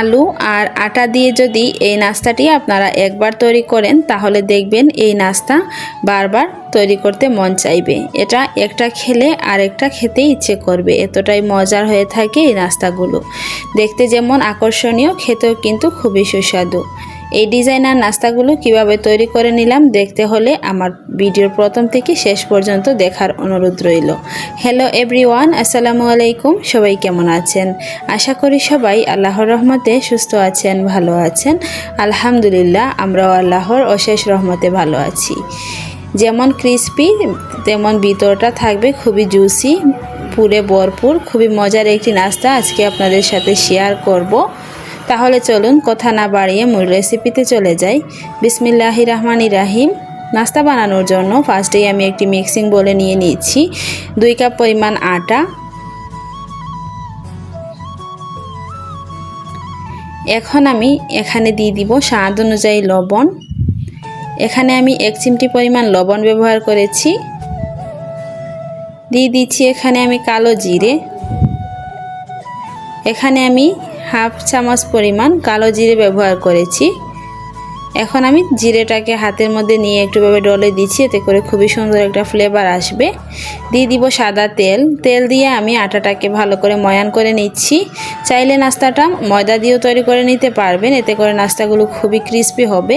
আলু আর আটা দিয়ে যদি এই নাস্তাটি আপনারা একবার তৈরি করেন, তাহলে দেখবেন এই নাস্তা বারবার তৈরি করতে মন চাইবে। এটা একটা খেলে আরেকটা খেতে ইচ্ছে করবে। এতটাই মজার হয়ে থাকে এই নাস্তাগুলো। দেখতে যেমন আকর্ষণীয়, খেতেও কিন্তু খুবই সুস্বাদু। এই ডিজাইনার নাস্তাগুলো কীভাবে তৈরি করে নিলাম দেখতে হলে আমার ভিডিওর প্রথম থেকে শেষ পর্যন্ত দেখার অনুরোধ রইল। হ্যালো এভরিওয়ান আসসালামু আলাইকুম, সবাই কেমন আছেন? আশা করি সবাই আল্লাহর রহমতে সুস্থ আছেন, ভালো আছেন। আলহামদুলিল্লাহ, আমরাও আল্লাহর অশেষ রহমতে ভালো আছি। যেমন ক্রিস্পি তেমন ভিতরটা থাকবে খুবই জুসি পুরে ভরপুর, খুবই মজার একটি নাস্তা আজকে আপনাদের সাথে শেয়ার করব। তাহলে চলুন কথা না বাড়িয়ে মূল রেসিপিতে চলে যাই। বিসমিল্লাহি রহমানি রাহিম। নাস্তা বানানোর জন্য ফার্স্টেই আমি একটি মিক্সিং বলে নিয়ে নিচ্ছি দুই কাপ পরিমাণ আটা। এখন আমি এখানে দিয়ে দিব স্বাদ অনুযায়ী লবণ। এখানে আমি এক চিমটি পরিমাণ লবণ ব্যবহার করেছি। দিয়ে দিচ্ছি এখানে আমি কালো জিরে। এখানে আমি হাফ চামচ পরিমাণ কালো জিরে ব্যবহার করেছি। এখন আমি জিরেটাকে হাতের মধ্যে নিয়ে একটুভাবে ডলে দিচ্ছি, এতে করে খুবই সুন্দর একটা ফ্লেভার আসবে। দিয়ে দিব সাদা তেল। তেল দিয়ে আমি আটাটাকে ভালো করে ময়ান করে নিচ্ছি। চাইলে নাস্তাটা ময়দা দিয়েও তৈরি করে নিতে পারবেন, এতে করে নাস্তাগুলো খুবই ক্রিস্পি হবে।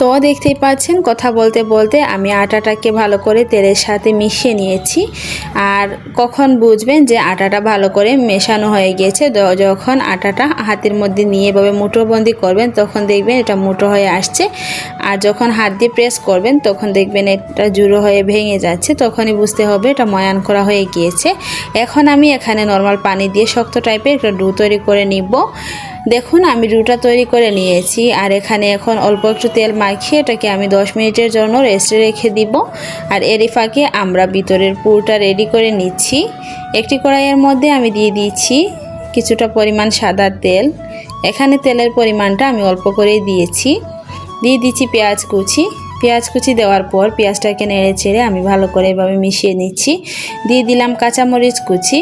তো দেখতেই পাচ্ছেন, কথা বলতে বলতে আমি আটাটাকে ভালো করে তেলের সাথে মিশিয়ে নিয়েছি। আর কখন বুঝবেন যে আটাটা ভালো করে মেশানো হয়ে গিয়েছে যখন আটাটা হাতের মধ্যে নিয়ে এভাবে মুঠোবন্দি করবেন, তখন দেখবেন এটা মুঠো হয়ে আসছে। আর যখন হাত দিয়ে প্রেস করবেন, তখন দেখবেন এটা জুড়ো হয়ে ভেঙে যাচ্ছে। তখনই বুঝতে হবে এটা ময়ান করা হয়ে গিয়েছে। এখন আমি এখানে নর্মাল পানি দিয়ে শক্ত টাইপের একটা ডু তৈরি করে নিব। দেখুন, আমি রুটা তৈরি করে নিয়েছি আর এখানে এখন অল্প একটু তেল মাখিয়ে এটাকে আমি 10 মিনিটের জন্য রেস্টে রেখে দিব। আর এরই ফাঁকে আমরা ভিতরের পুরটা রেডি করে নিচ্ছি। একটি কড়াইয়ের মধ্যে আমি দিয়ে দিচ্ছি কিছুটা পরিমাণ সাদা তেল। এখানে তেলের পরিমাণটা আমি অল্প করেই দিয়েছি। দিয়ে দিচ্ছি পেঁয়াজ কুচি। পেঁয়াজ কুচি দেওয়ার পর পেঁয়াজটাকে নেড়ে ছেড়ে আমি ভালো করে এভাবে মিশিয়ে নিচ্ছি। দিয়ে দিলাম কাঁচামরিচ কুচি।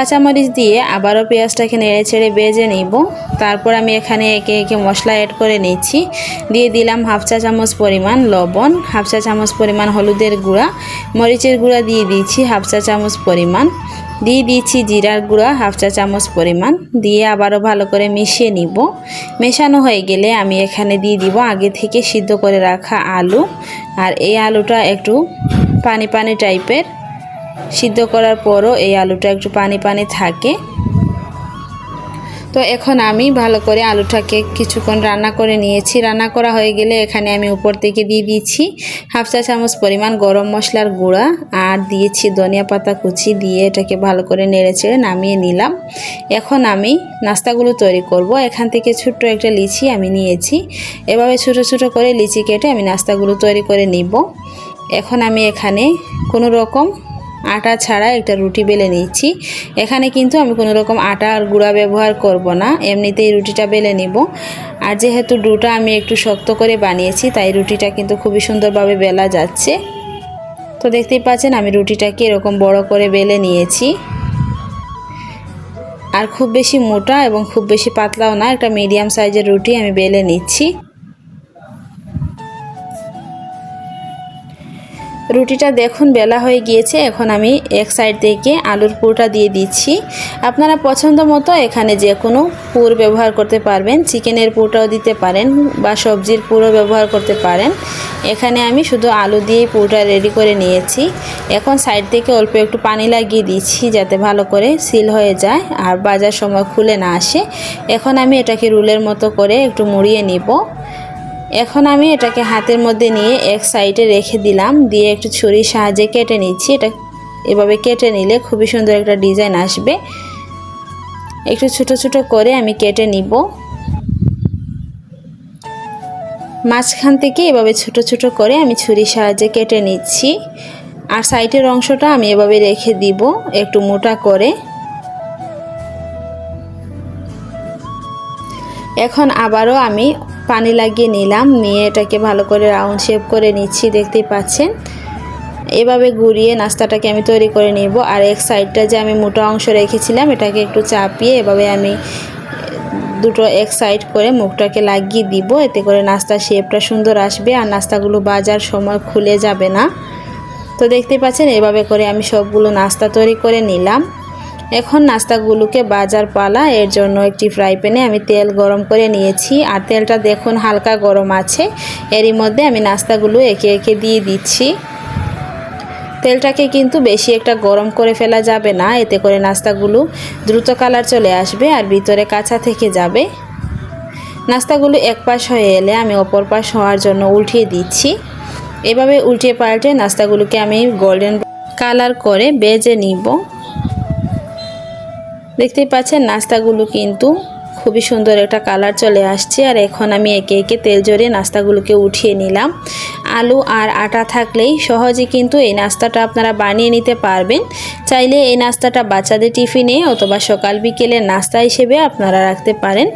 কাঁচামরিচ দিয়ে আবারও পেঁয়াজটাকে নেড়ে ছেড়ে বেজে নিব। তারপর আমি এখানে একে একে মশলা অ্যাড করে নিচ্ছি। দিয়ে দিলাম হাফ চা চামচ পরিমাণ লবণ, হাফ চা চামচ পরিমাণ হলুদের গুঁড়া, মরিচের গুঁড়া দিয়ে দিচ্ছি হাফ চা চামচ পরিমাণ। দিয়ে দিচ্ছি জিরার গুঁড়া হাফ চা চামচ পরিমাণ। দিয়ে আবারও ভালো করে মিশিয়ে নিব। মেশানো হয়ে গেলে আমি এখানে দিয়ে দিব আগে থেকে সিদ্ধ করে রাখা আলু। আর এই আলুটা একটু পানি পানি টাইপের সিদ্ধ করার পরও এই আলুটা একটু পানি পানি থাকে। তো এখন আমি ভালো করে আলুটাকে কিছুক্ষণ রান্না করে নিয়েছি। রান্না করা হয়ে গেলে এখানে আমি উপর থেকে দিয়ে দিয়েছি হাফ চা চামচ পরিমাণ গরম মশলার গুঁড়া আর দিয়েছি ধনিয়া পাতা কুচি দিয়ে এটাকে ভালো করে নেড়ে চেড়ে নামিয়ে নিলাম। এখন আমি নাস্তাগুলো তৈরি করব। এখান থেকে ছোট্ট একটা লিচি আমি নিয়েছি। এভাবে ছোটো ছোটো করে লিচি কেটে আমি নাস্তাগুলো তৈরি করে নিব। এখন আমি এখানে কোনো রকম আটা ছাড়া একটা রুটি বেলে নিচ্ছি এখানে কিন্তু আমি কোনো রকম আটা আর গুঁড়া ব্যবহার করব না, এমনিতেই রুটিটা বেলে নিব। আর যেহেতু ডুটা আমি একটু শক্ত করে বানিয়েছি, তাই রুটিটা কিন্তু খুবই সুন্দরভাবে বেলা যাচ্ছে। তো দেখতেই পাচ্ছেন আমি রুটিটাকে এরকম বড় করে বেলে নিয়েছি। আর খুব বেশি মোটা এবং খুব বেশি পাতলাও না, একটা মিডিয়াম সাইজের রুটি আমি বেলে নিচ্ছি। রুটিটা দেখুন, বেলা হয়ে গিয়েছে। এখন আমি এক সাইড থেকে আলুর পুরটা দিয়ে দিচ্ছি। আপনারা পছন্দ মতো এখানে যে কোনো পুর ব্যবহার করতে পারবেন। চিকেনের পুরটাও দিতে পারেন বা সবজির পুরও ব্যবহার করতে পারেন। এখানে আমি শুধু আলু দিয়েই পুরটা রেডি করে নিয়েছি। এখন সাইড থেকে অল্প একটু পানি লাগিয়ে দিচ্ছি যাতে ভালো করে সিল হয়ে যায় আর বাজার সময় খুলে না আসে। এখন আমি এটাকে রুলের মতো করে একটু মুড়িয়ে নিব। এখন আমি এটাকে হাতের মধ্যে নিয়ে এক সাইডে রেখে দিলাম। দিয়ে একটু ছুরির সাহায্যে কেটে নিচ্ছি। এটা এভাবে কেটে নিলে খুবই সুন্দর একটা ডিজাইন আসবে। একটু ছোট ছোট করে আমি কেটে নিব। মাঝখান থেকে এভাবে ছোট ছোট করে আমি ছুরির সাহায্যে কেটে নিচ্ছি। আর সাইডের অংশটা আমি এভাবে রেখে দিব একটু মোটা করে। এখন আবারও আমি পানি লাগিয়ে নিলাম। নিয়ে এটাকে ভালো করে রাউন্ড শেপ করে নিচ্ছি, দেখতেই পাচ্ছেন। এভাবে ঘুরিয়ে নাস্তাটাকে আমি তৈরি করে নিব। আর এক সাইডটা যে আমি মোটা অংশ রেখেছিলাম, এটাকে একটু চাপিয়ে এভাবে আমি দুটো এক সাইড করে মুখটাকে লাগিয়ে দিব। এতে করে নাস্তার শেপটা সুন্দর আসবে আর নাস্তাগুলো বাজার সময় খুলে যাবে না। তো দেখতে পাচ্ছেন, এভাবে করে আমি সবগুলো নাস্তা তৈরি করে নিলাম। এখন নাস্তাগুলোকে বাজার পালা। এর জন্য একটি ফ্রাই প্যানে আমি তেল গরম করে নিয়েছি। আর তেলটা দেখুন হালকা গরম আছে। এরই মধ্যে আমি নাস্তাগুলো একে একে দিয়ে দিচ্ছি। তেলটাকে কিন্তু বেশি একটা গরম করে ফেলা যাবে না। এতে করে নাস্তাগুলো দ্রুত কালার চলে আসবে আর ভিতরে কাঁচা থেকে যাবে। নাস্তাগুলো এক পাশ হয়ে এলে আমি অপর পাশ হওয়ার জন্য উল্টিয়ে দিচ্ছি। এভাবে উল্টিয়ে পাল্টে নাস্তাগুলোকে আমি গোল্ডেন কালার করে বেজে নিব। দেখতেই পাচ্ছেন, নাস্তাগুলো কিন্তু খুবই সুন্দর একটা কালার চলে আসছে। আর এখন আমি একে একে তেল জড়িয়ে নাস্তাগুলোকে উঠিয়ে নিলাম। আলু আর আটা থাকলেই সহজে কিন্তু এই নাস্তাটা আপনারা বানিয়ে নিতে পারবেন। চাইলে এই নাস্তাটা বাচ্চাদের টিফিনে অথবা সকাল বিকেলে নাস্তা হিসেবে আপনারা রাখতে পারেন।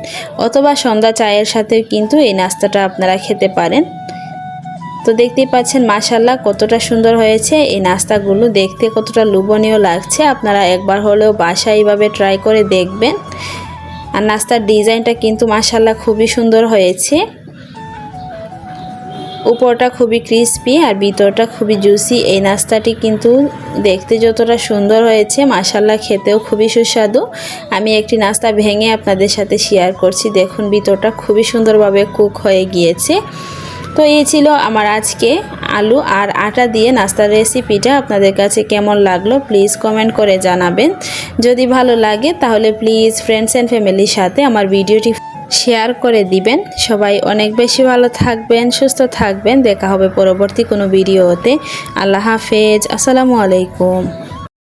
অথবা সন্ধ্যা চায়ের সাথেও কিন্তু এই নাস্তাটা আপনারা খেতে পারেন। তো দেখতেই পাচ্ছেন মাশাল্লাহ কতটা সুন্দর হয়েছে। এই নাস্তাগুলো দেখতে কতটা লোভনীয় লাগছে। আপনারা একবার হলেও বাসায় এইভাবে ট্রাই করে দেখবেন। আর নাস্তার ডিজাইনটা কিন্তু মাশাল্লাহ খুবই সুন্দর হয়েছে। উপরটা খুবই ক্রিস্পি আর ভিতরটা খুবই জুসি এই নাস্তাটি কিন্তু দেখতে যতটা সুন্দর হয়েছে মাসাল্লাহ খেতেও খুবই সুস্বাদু। আমি একটি নাস্তা ভেঙে আপনাদের সাথে শেয়ার করছি। দেখুন, ভিতরটা খুবই সুন্দরভাবে কুক হয়ে গিয়েছে। তো এই ছিল আমার আজকে আলু আর আটা দিয়ে নাস্তার রেসিপিটা। আপনাদের কাছে কেমন লাগল প্লিজ কমেন্ট করে জানাবেন। যদি ভালো লাগে তাহলে প্লিজ ফ্রেন্ডস অ্যান্ড ফ্যামিলির সাথে আমার ভিডিওটি শেয়ার করে দিবেন। সবাই অনেক বেশি ভালো থাকবেন, সুস্থ থাকবেন। দেখা হবে পরবর্তী কোনো ভিডিওতে। আল্লাহ হাফেজ। আসসালামু আলাইকুম।